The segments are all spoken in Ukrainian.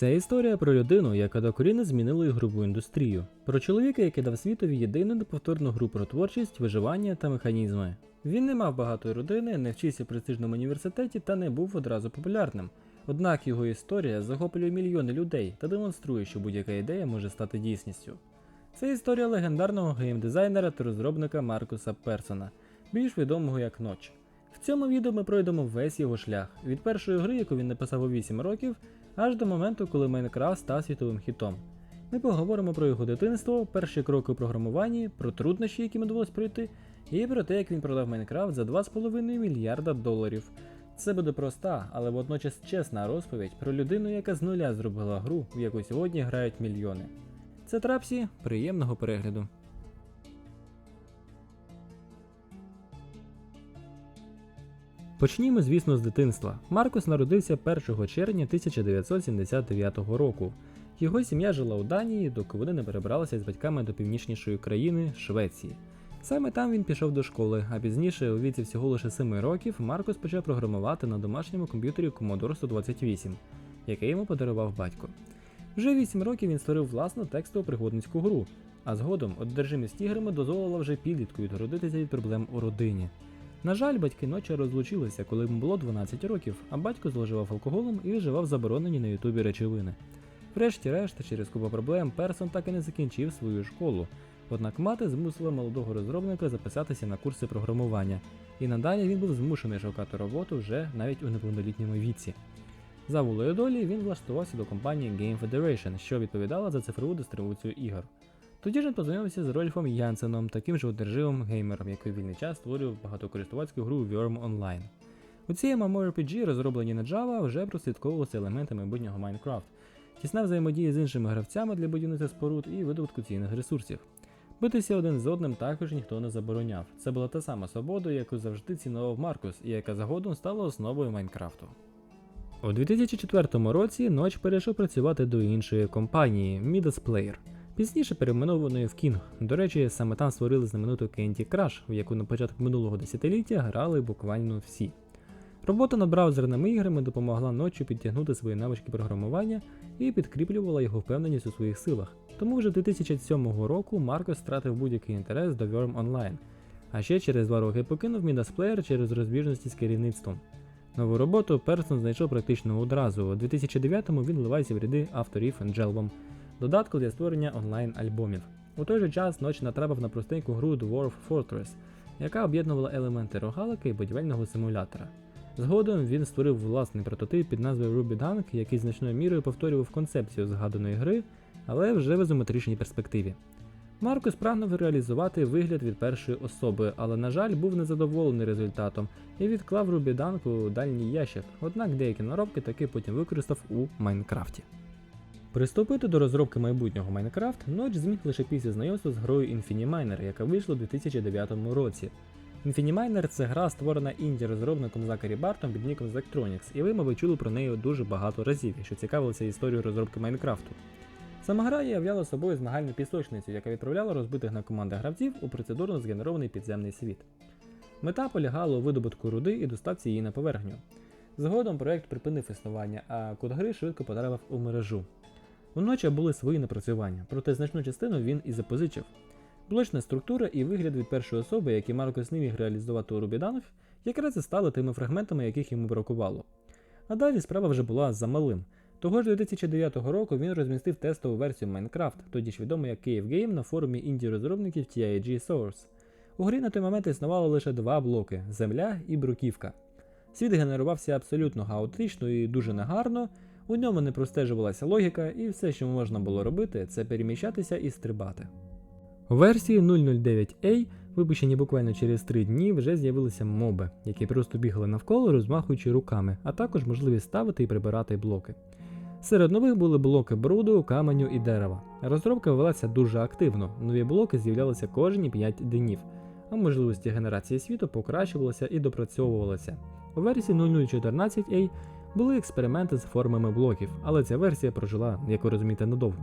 Це історія про людину, яка докорінно змінила ігрову індустрію. Про чоловіка, який дав світові єдину неповторну гру про творчість, виживання та механізми. Він не мав багатої родини, не вчився в престижному університеті та не був одразу популярним. Однак його історія захоплює мільйони людей та демонструє, що будь-яка ідея може стати дійсністю. Це історія легендарного геймдизайнера та розробника Маркуса Персона, більш відомого як Ноч. В цьому відео ми пройдемо весь його шлях від першої гри, яку він написав у 8 років, аж до моменту, коли Майнкрафт став світовим хітом. Ми поговоримо про його дитинство, перші кроки у програмуванні, про труднощі, які йому довелось пройти, і про те, як він продав Майнкрафт за 2,5 мільярда доларів. Це буде проста, але водночас чесна розповідь про людину, яка з нуля зробила гру, в яку сьогодні грають мільйони. Це Трапсі, приємного перегляду. Почнімо, звісно, з дитинства. Маркус народився 1 червня 1979 року. Його сім'я жила у Данії, доки вони не перебралися з батьками до північнішої країни Швеції. Саме там він пішов до школи, а пізніше, у віці всього лише 7 років, Маркус почав програмувати на домашньому комп'ютері Commodore 128, який йому подарував батько. Вже 8 років він створив власну текстову пригодницьку гру, а згодом одержимість іграми дозволила вже підлітку відгородитися від проблем у родині. На жаль, батьки ночі розлучилися, коли йому було 12 років, а батько зловживав алкоголем і вживав заборонені на ютубі речовини. Врешті-решт, через купу проблем, Персон так і не закінчив свою школу. Однак мати змусила молодого розробника записатися на курси програмування, і надалі він був змушений шукати роботу вже навіть у неповнолітньому віці. За волею долі він влаштувався до компанії Game Federation, що відповідала за цифрову дистрибуцію ігор. Тоді ж він познайомився з Рольфом Янсеном, таким же одержимим геймером, який вільний час створював багатокористувацьку гру Worm Online. У цій MMORPG, розроблені на Java, вже прослідковувалися елементи майбутнього Minecraft, тісна взаємодія з іншими гравцями для будівництва споруд і видобутку цінних ресурсів. Битися один з одним також ніхто не забороняв. Це була та сама свобода, яку завжди цінував Маркус, і яка згодом стала основою Майнкрафту. У 2004 році Ноч перейшов працювати до іншої компанії Midas Player, пізніше перейменованої в King. До речі, саме там створили знамениту Candy Crush, в яку на початку минулого десятиліття грали буквально всі. Робота над браузерними іграми допомогла ночі підтягнути свої навички програмування і підкріплювала його впевненість у своїх силах. Тому вже 2007 року Маркос втратив будь-який інтерес до Worm Online, а ще через два роки покинув Player через розбіжності з керівництвом. Нову роботу Персон знайшов практично одразу. У 2009-му він вливається в ряди авторів Angelbom, додатку для створення онлайн-альбомів. У той же час ноч натрапив на простеньку гру Dwarf Fortress, яка об'єднувала елементи рогалики і будівельного симулятора. Згодом він створив власний прототип під назвою Ruby Dunk, який значною мірою повторював концепцію згаданої гри, але вже в ізометричній перспективі. Маркус прагнув реалізувати вигляд від першої особи, але, на жаль, був незадоволений результатом і відклав Dunk у дальній ящик, однак деякі наробки таки потім використав у Майнкрафті. Приступити до розробки майбутнього Майнкрафт Ноч зміг лише після знайомства з грою Infiniminer, яка вийшла у 2009 році. Infiniminer – це гра, створена інді-розробником Закарі Бартом під ніком Zectronics, і ви, мабуть, чули про неї дуже багато разів, якщо цікавилися історією розробки Майнкрафту. Сама гра являла собою змагальну пісочницю, яка відправляла розбитих на команди гравців у процедурно згенерований підземний світ. Мета полягала у видобутку руди і доставці її на поверхню. Згодом проект припинив існування, а код гри швидко потрапив у мережу. У були свої напрацювання, проте значну частину він і запозичив. Блочна структура і вигляд від першої особи, які Маркос не міг реалізувати у Рубіданах, якраз і стали тими фрагментами, яких йому бракувало. А далі справа вже була за малим. Того ж 2009 року він розмістив тестову версію Minecraft, тоді ж відому як Cave Game на форумі інді-розробників TIG Source. У грі на той момент існувало лише два блоки земля і бруківка. Світ генерувався абсолютно хаотично і дуже негарно, у ньому не простежувалася логіка, і все, що можна було робити, це переміщатися і стрибати. У версії 009A, випущені буквально через 3 дні, вже з'явилися моби, які просто бігали навколо, розмахуючи руками, а також можливість ставити і прибирати блоки. Серед нових були блоки бруду, каменю і дерева. Розробка велася дуже активно, нові блоки з'являлися кожні 5 днів, а можливості генерації світу покращувалися і допрацьовувалися. У версії 0014A були експерименти з формами блоків, але ця версія прожила, як ви розумієте, недовго.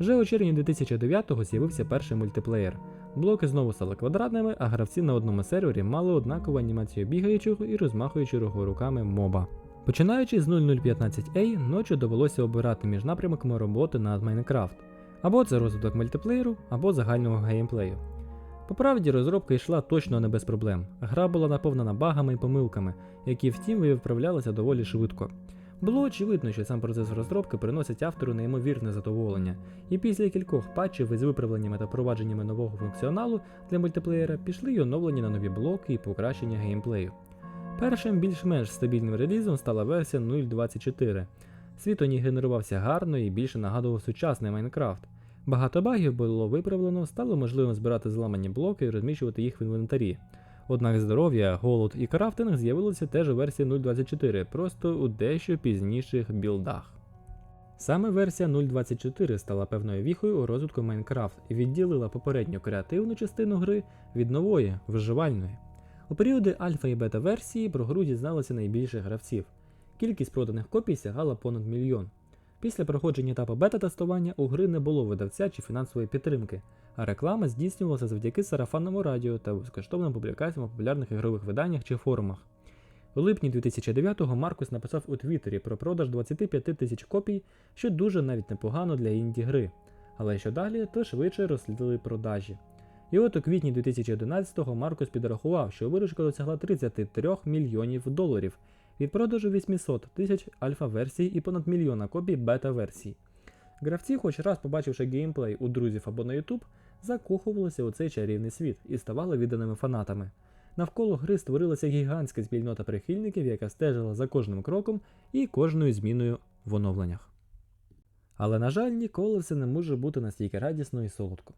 Вже у червні 2009-го з'явився перший мультиплеєр. Блоки знову стали квадратними, а гравці на одному сервері мали однакову анімацію бігаючого і розмахуючого руками моба. Починаючи з 0015A, ночі довелося обирати між напрямками роботи над Майнкрафт. Або це розвиток мультиплеєру, або загального геймплею. По правді, розробка йшла точно не без проблем. Гра була наповнена багами і помилками, які втім виправлялися доволі швидко. Було очевидно, що сам процес розробки приносить автору неймовірне задоволення, і після кількох патчів із виправленнями та впровадженнями нового функціоналу для мультиплеєра пішли й оновлення на нові блоки і покращення геймплею. Першим більш-менш стабільним релізом стала версія 0.24. Світ у ній генерувався гарно і більше нагадував сучасний Майнкрафт. Багато багів було виправлено, стало можливим збирати зламані блоки і розміщувати їх в інвентарі. Однак здоров'я, голод і крафтинг з'явилися теж у версії 0.24, просто у дещо пізніших білдах. Саме версія 0.24 стала певною віхою у розвитку Майнкрафт і відділила попередню креативну частину гри від нової, виживальної. У періоди альфа і бета версії про гру дізналося найбільше гравців. Кількість проданих копій сягала понад мільйон. Після проходження етапу бета-тестування у гри не було видавця чи фінансової підтримки, а реклама здійснювалася завдяки сарафанному радіо та безкоштовним публікаціям у популярних ігрових виданнях чи форумах. У липні 2009-го Маркус написав у Твіттері про продаж 25 тисяч копій, що дуже навіть непогано для інді гри. Але що далі, то швидше розслідили продажі. І от у квітні 2011-го Маркус підрахував, що виручка досягла 33 мільйонів доларів від продажу 800 тисяч альфа-версій і понад мільйона копій бета-версій. Гравці, хоч раз побачивши геймплей у друзів або на YouTube, закохувалися у цей чарівний світ і ставали відданими фанатами. Навколо гри створилася гігантська спільнота прихильників, яка стежила за кожним кроком і кожною зміною в оновленнях. Але, на жаль, ніколи все не може бути настільки радісно і солодко.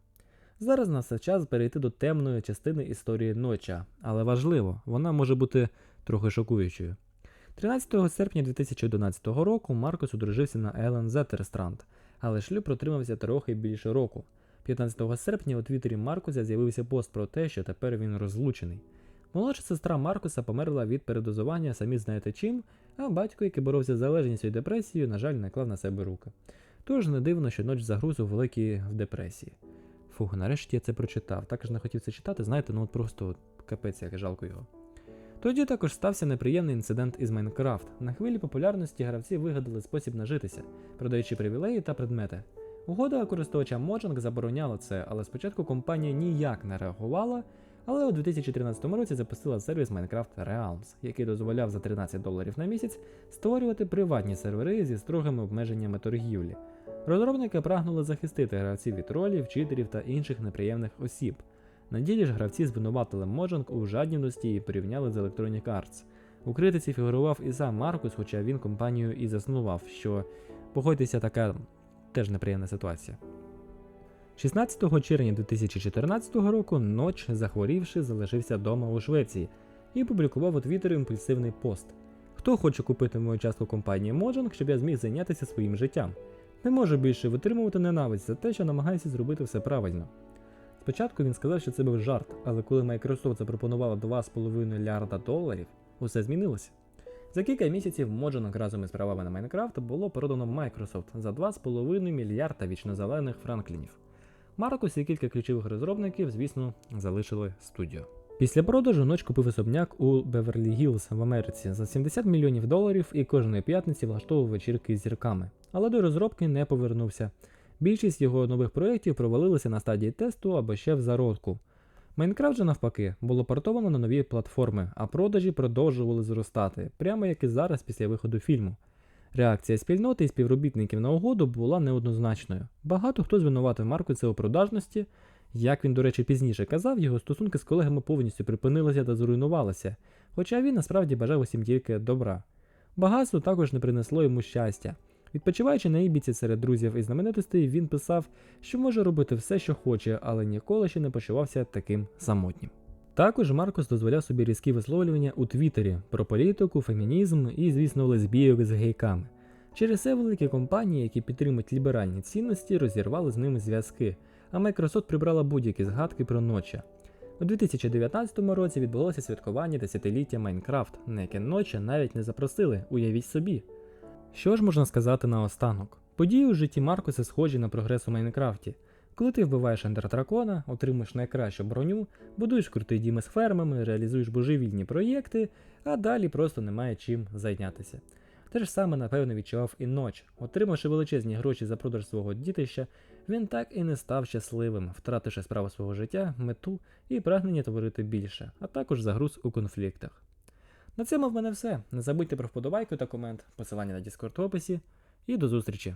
Зараз настав час перейти до темної частини історії ноча, але важливо, вона може бути трохи шокуючою. 13 серпня 2011 року Маркус одружився на Елен Зеттерстранд, але шлюб протримався трохи більше року. 15 серпня у твіттері Маркуса з'явився пост про те, що тепер він розлучений. Молодша сестра Маркуса померла від передозування, самі знаєте чим, а батько, який боровся з залежністю і депресією, на жаль, наклав на себе руки. Тож не дивно, що ноч загруз у великій в депресії. Фух, нарешті я це прочитав. Також не хотів це читати, знаєте, ну от просто капець, як жалко його. Тоді також стався неприємний інцидент із Майнкрафт. На хвилі популярності гравці вигадали спосіб нажитися, продаючи привілеї та предмети. Угода користувача Mojang забороняла це, але спочатку компанія ніяк не реагувала, але у 2013 році запустила сервіс Minecraft Realms, який дозволяв за 13 доларів на місяць створювати приватні сервери зі строгими обмеженнями торгівлі. Розробники прагнули захистити гравців від тролів, читерів та інших неприємних осіб. На ділі ж гравці звинуватили Mojang у жадібності і порівняли з Electronic Arts. У критиці фігурував і сам Маркус, хоча він компанію і заснував, що погодьтеся така теж неприємна ситуація. 16 червня 2014 року Ноч, захворівши, залишився вдома у Швеції і публікував у Твіттері імпульсивний пост. Хто хоче купити мою частку компанії Mojang, щоб я зміг зайнятися своїм життям? Не можу більше витримувати ненависть за те, що намагаюся зробити все правильно. Спочатку він сказав, що це був жарт, але коли Microsoft запропонувала 2,5 мільярда доларів, усе змінилося. За кілька місяців Mojang разом із правами на Майнкрафт було продано Microsoft за 2,5 мільярда вічнозелених франклінів. Маркус і кілька ключових розробників, звісно, залишили студію. Після продажу ноч купив особняк у Беверлі Гілз в Америці за 70 мільйонів доларів і кожної п'ятниці влаштовував вечірки з зірками, але до розробки не повернувся. Більшість його нових проєктів провалилися на стадії тесту або ще в зародку. Майнкрафт же навпаки було портовано на нові платформи, а продажі продовжували зростати, прямо як і зараз після виходу фільму. Реакція спільноти і співробітників на угоду була неоднозначною. Багато хто звинуватив Маркуса у продажності. Як він, до речі, пізніше казав, його стосунки з колегами повністю припинилися та зруйнувалися, хоча він насправді бажав усім тільки добра. Багатство також не принесло йому щастя. Відпочиваючи на Ібіці серед друзів і знаменитостей, він писав, що може робити все, що хоче, але ніколи ще не почувався таким самотнім. Також Маркус дозволяв собі різкі висловлювання у Твіттері про політику, фемінізм і, звісно, лесбійок з гейками. Через це великі компанії, які підтримують ліберальні цінності, розірвали з ними зв'язки, а Microsoft прибрала будь-які згадки про ноча. У 2019 році відбулося святкування десятиліття Майнкрафт, на яке ноча навіть не запросили, уявіть собі. Що ж можна сказати наостанок? Події у житті Маркуса схожі на прогрес у Майнкрафті. Коли ти вбиваєш ендердракона, отримуєш найкращу броню, будуєш крутий дім із фермами, реалізуєш божевільні проєкти, а далі просто немає чим зайнятися. Те ж саме, напевно, відчував і ноч. Отримавши величезні гроші за продаж свого дітища, він так і не став щасливим, втративши справу свого життя, мету і прагнення творити більше, а також загруз у конфліктах. На цьому в мене все. Не забудьте про вподобайку та комент, посилання на Discord в описі, і до зустрічі!